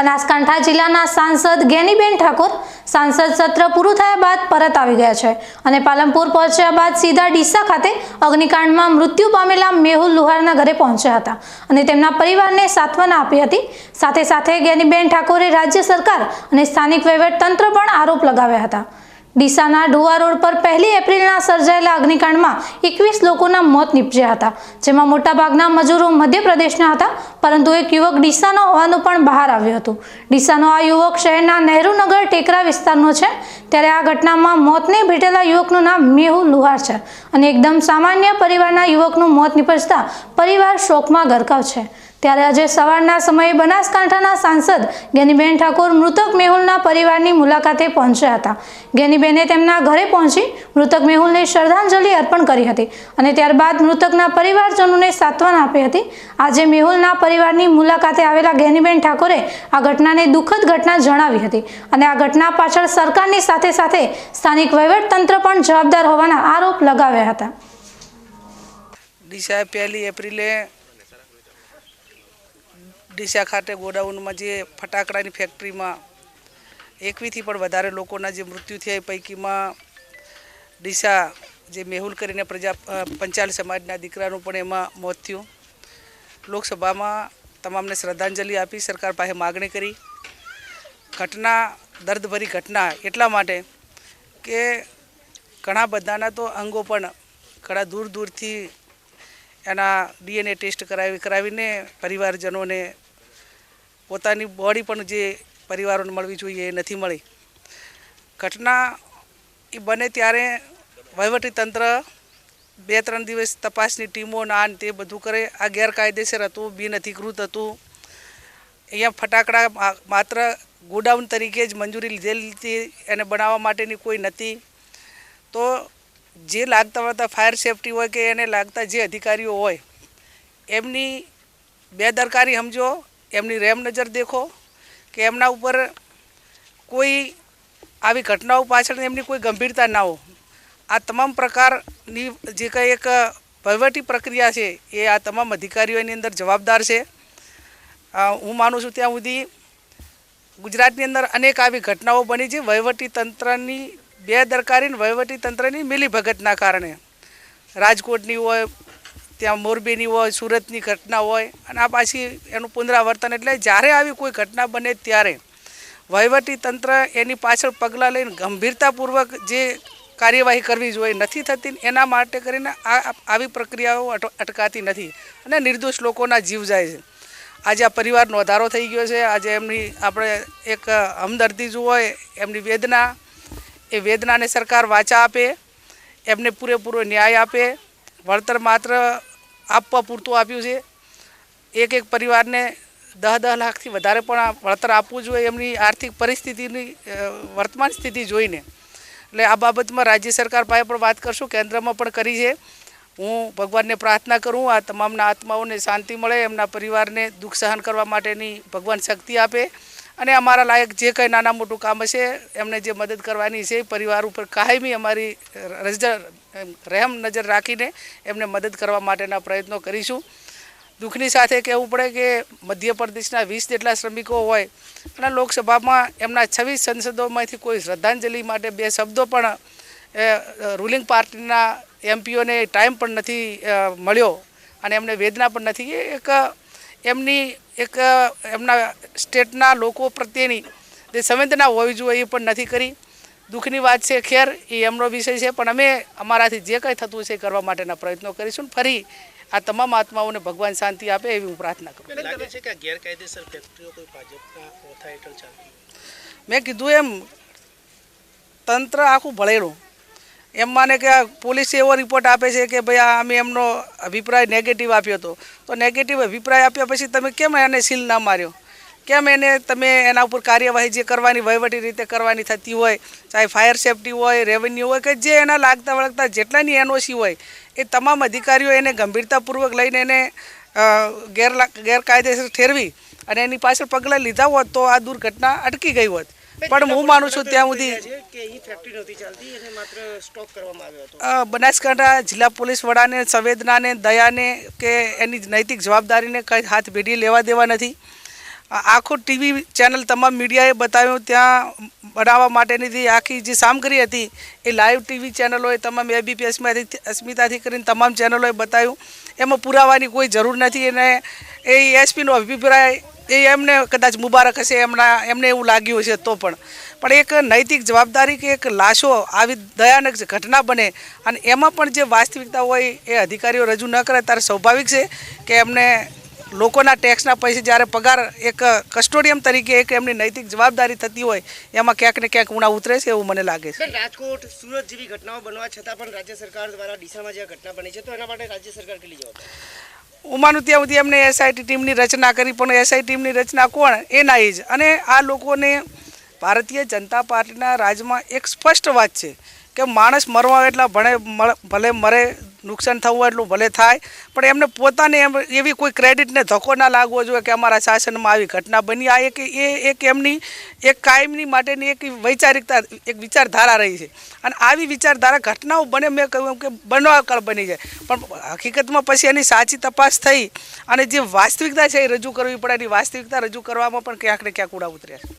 બનાસકાંઠા જિલ્લાના સાંસદ ગેનીબેન ઠાકોર સાંસદ સત્ર પૂરું થયા બાદ પરત આવી ગયા છે અને પાલનપુર પહોંચ્યા બાદ સીધા ડીસા ખાતે અગ્નિકાંડમાં મૃત્યુ પામેલા મેહુલ લુહારના ઘરે પહોંચ્યા હતા અને તેમના પરિવારને સાંત્વના આપી હતી. સાથે સાથે ગેનીબેન ઠાકોરે રાજ્ય સરકાર અને સ્થાનિક વહીવટતંત્ર પણ આરોપ લગાવ્યા હતા. ડીસાના ડુવા રોડ પર પહેલી એપ્રિલના સર્જાયેલા અગ્નિકાંડમાં એકવીસ લોકોના મોત નીપજ્યા હતા. જેમાં મોટાભાગના મજૂરો મધ્યપ્રદેશના હતા, પરંતુ એક યુવક ડીસાનો હોવાનું પણ બહાર આવ્યું હતું. ડીસાનો આ યુવક શહેરના નહેરુનગર ટેકરા વિસ્તારનો છે. ત્યારે આ ઘટનામાં મોતને ભેટેલા યુવકનું નામ મેહુલ લુહાર છે અને એકદમ સામાન્ય પરિવારના યુવકનું મોત નીપજતા પરિવાર શોકમાં ગરકાવ છે. ત્યારે આજે સવારના સમયે બનાસકાંઠાના સાંસદ ગેનીબેન ઠાકોર મૃતક મેહુલના પરિવારની મુલાકાતે પહોંચ્યા હતા. ગેનીબેને તેમના ઘરે પહોંચી મૃતક મેહુલને શ્રદ્ધાંજલિ અર્પણ કરી હતી અને ત્યારબાદ મૃતકના પરિવારજનોને સાંત્વના આપી હતી. આજે મેહુલના પરિવારની મુલાકાતે આવેલા ગેનીબેન ઠાકોરે આ ઘટનાને દુઃખદ ઘટના જણાવી હતી અને આ ઘટના પાછળ સરકારની સાથે સાથે સ્થાનિક વહીવટતંત્ર પણ જવાબદાર હોવાના આરોપ લગાવ્યા હતા. ડીસા પહેલી એપ્રિલે ડીસા ખાતે ગોડાઉનમાં જે ફટાકડાની ફેક્ટરીમાં એકવીથી પણ વધારે લોકોના જે મૃત્યુ થયા એ પૈકીમાં ડીસા જે મેહુલ કરીને પ્રજા પંચાલ સમાજના દીકરાનું પણ એમાં મોત થયું. લોકસભામાં તમામને શ્રદ્ધાંજલિ આપી સરકાર પાસે માગણી કરી. ઘટના, દર્દભરી ઘટના એટલા માટે કે ઘણા બધાના તો અંગો પણ ઘણા દૂર દૂરથી એના ડીએનએ ટેસ્ટ કરાવી, કરાવીને પરિવારજનોને પોતાની બોડી પણ જે પરિવારોને મળવી જોઈએ એ નથી મળી. ઘટના એ બને ત્યારે વહીવટી તંત્ર બે, ત્રણ દિવસ તપાસની ટીમો ના તે બધું કરે. આ ગેરકાયદેસર હતું, બિનઅધિકૃત હતું. અહીંયા ફટાકડા માત્ર ગોડાઉન તરીકે જ મંજૂરી લીધેલી હતી, એને બનાવવા માટેની કોઈ નથી. તો જે લાગતા વળતા ફાયર સેફટી હોય કે એને લાગતા જે અધિકારીઓ હોય, એમની બેદરકારી સમજો, એમની રેમ નજર દેખો કે એમના ઉપર કોઈ આવી ઘટનાઓ પાછળ એમની કોઈ ગંભીરતા ના હો. આ તમામ પ્રકારની જે કંઈ એક વહીવટી પ્રક્રિયા છે, એ આ તમામ અધિકારીઓ એની અંદર જવાબદાર છે. હું માનું છું ત્યાં સુધી ગુજરાતની અંદર અનેક આવી ઘટનાઓ બની છે. વહીવટી તંત્રની બેદરકારી વહીવટી તંત્રની મિલીભગતના કારણે. રાજકોટની હોય, ત્યાં મોરબીની હોય, સુરતની ઘટના હોય, અને આ પાછી એનું પુનરાવર્તન એટલે જ્યારે આવી કોઈ ઘટના બને ત્યારે વહીવટી તંત્ર એની પાછળ પગલાં લઈને ગંભીરતાપૂર્વક જે કાર્યવાહી કરવી જોઈએ નથી થતી, એના માટે કરીને આ આવી પ્રક્રિયાઓ અટકાતી નથી અને નિર્દોષ લોકોના જીવ જાય છે. આજે આ પરિવારનો વધારો થઈ ગયો છે. આજે એમની આપણે એક હમદર્દી જો હોય, એમની વેદના એ વેદનાને સરકાર વાચા આપે, એમને પૂરેપૂરો ન્યાય આપે, વળતર માત્ર આપવા પૂરતું આપ્યું છે. એક એક પરિવારને દહ દહ લાખથી વધારે પણ વળતર આપવું જોઈએ એમની આર્થિક પરિસ્થિતિની વર્તમાન સ્થિતિ જોઈને. એટલે આ બાબતમાં રાજ્ય સરકાર પાસે પણ વાત કરશું, કેન્દ્રમાં પણ કરી છે. હું ભગવાનને પ્રાર્થના કરું, આ તમામના આત્માઓને શાંતિ મળે, એમના પરિવારને દુઃખ સહન કરવા માટેની ભગવાન શક્તિ આપે. અને અમારા લાયક જે કંઈ નાના મોટું કામ હશે, એમને જે મદદ કરવાની છે, પરિવાર ઉપર કાયમી અમારી નજર રહેમ નજર રાખીને એમને મદદ કરવા માટેના પ્રયત્નો કરીશું. દુઃખની સાથે કહેવું પડે કે મધ્યપ્રદેશના વીસ જેટલા શ્રમિકો હોય, અને લોકસભામાં એમના છવ્વીસ સંસદોમાંથી કોઈ શ્રદ્ધાંજલિ માટે બે શબ્દો પણ રૂલિંગ પાર્ટીના એમપીઓને ટાઈમ પણ નથી મળ્યો, અને એમને વેદના પણ નથી. એ એક એમની એક એમના સ્ટેટના લોકો પ્રત્યેની જે સંવેદના હોવી જોઈએ એ પણ નથી કરી. દુઃખની વાત છે ખેર એ એમનો વિષય છે પણ અમે અમારાથી જે કંઈ થતું છે એ કરવા માટેના પ્રયત્નો કરીશું ને ફરી આ તમામ આત્માઓને ભગવાન શાંતિ આપે એવી હું પ્રાર્થના કરું મેં કીધું એમ તંત્ર આખું ભળેલું. એમ માને કે પોલીસે એવો રિપોર્ટ આપે છે કે ભાઈ આ અમે એમનો અભિપ્રાય નેગેટિવ આપ્યો હતો. તો નેગેટિવ અભિપ્રાય આપ્યા પછી તમે કેમ એને સીલ ના માર્યો? કેમ એને તમે એના ઉપર કાર્યવાહી જે કરવાની વહીવટી રીતે કરવાની થતી હોય, ચાહે ફાયર સેફટી હોય રેવન્યુ હોય કે જે એના લાગતા વળગતા જેટલાની એનઓસી હોય, એ તમામ અધિકારીઓ એને ગંભીરતાપૂર્વક લઈને એને ગેરલા, ગેરકાયદેસર ઠેરવી અને એની પાછળ પગલાં લીધા હોત તો આ દુર્ઘટના અટકી ગઈ હોત. પણ હું માનું છું ત્યાં સુધી બનાસકાંઠા જિલ્લા પોલીસ વડાને સંવેદનાને દયાને કે એની નૈતિક જવાબદારીને કંઈ હાથ ભેડી લેવા દેવા નથી. આખું ટીવી ચેનલ તમામ મીડિયાએ બતાવ્યું ત્યાં બનાવવા માટેની જે આખી જે સામગ્રી હતી એ લાઈવ ટીવી ચેનલોએ તમામ એબીપીએસમાંથી અસ્મિતાથી કરીને તમામ ચેનલોએ બતાવ્યું. એમાં પુરાવાની કોઈ જરૂર નથી અને એ એસપીનો અભિપ્રાય એ એમને કદાચ મુબારક હશે, એમના, એમને એવું લાગ્યું હશે તો પણ. પણ એક નૈતિક જવાબદારી કે એક લાશો આવી દયાનક ઘટના બને અને એમાં પણ જે વાસ્તવિકતા હોય એ અધિકારીઓ રજૂ ન કરે, ત્યારે સ્વાભાવિક છે કે એમને લોકોના ટેક્સના પૈસે જ્યારે પગાર એક કસ્ટોડિયમ તરીકે એક એમની નૈતિક જવાબદારી થતી હોય, એમાં ક્યાંક ને ક્યાંક ઉણા ઉતરે છે એવું મને લાગે છે. રાજકોટ સુરત જેવી ઘટનાઓ બનવા છતાં પણ રાજ્ય સરકાર દ્વારા ડીસામાં જે ઘટના બની છે, તો એના માટે રાજ્ય સરકાર કેટલી જવાબદાર? ઉમાનું ત્યાં સુધી એમને એસઆઈટી ટીમની રચના કરી, પણ એસઆઈ ટીમની રચના કોણ? એના એ જ. અને આ લોકોને ભારતીય જનતા પાર્ટીના રાજમાં એક સ્પષ્ટ વાત છે કે માણસ મરવા એટલા ભણે ભલે મરે નુકસાન થવું એટલું ભલે થાય, પણ એમને પોતાને એમ એવી કોઈ ક્રેડિટને ધક્કો ના લાગવો જોઈએ કે અમારા શાસનમાં આવી ઘટના બની. આ એક, એ એક એમની, એક કાયમની માટેની એક વૈચારિકતા, એક વિચારધારા રહી છે. અને આવી વિચારધારા ઘટનાઓ બને, મેં કહ્યું કે બનવાકળ બની જાય. પણ હકીકતમાં પછી એની સાચી તપાસ થઈ અને જે વાસ્તવિકતા છે એ રજૂ કરવી પડે, એની વાસ્તવિકતા રજૂ કરવામાં પણ ક્યાંક ને ક્યાંક ઉડા ઉતર્યા છે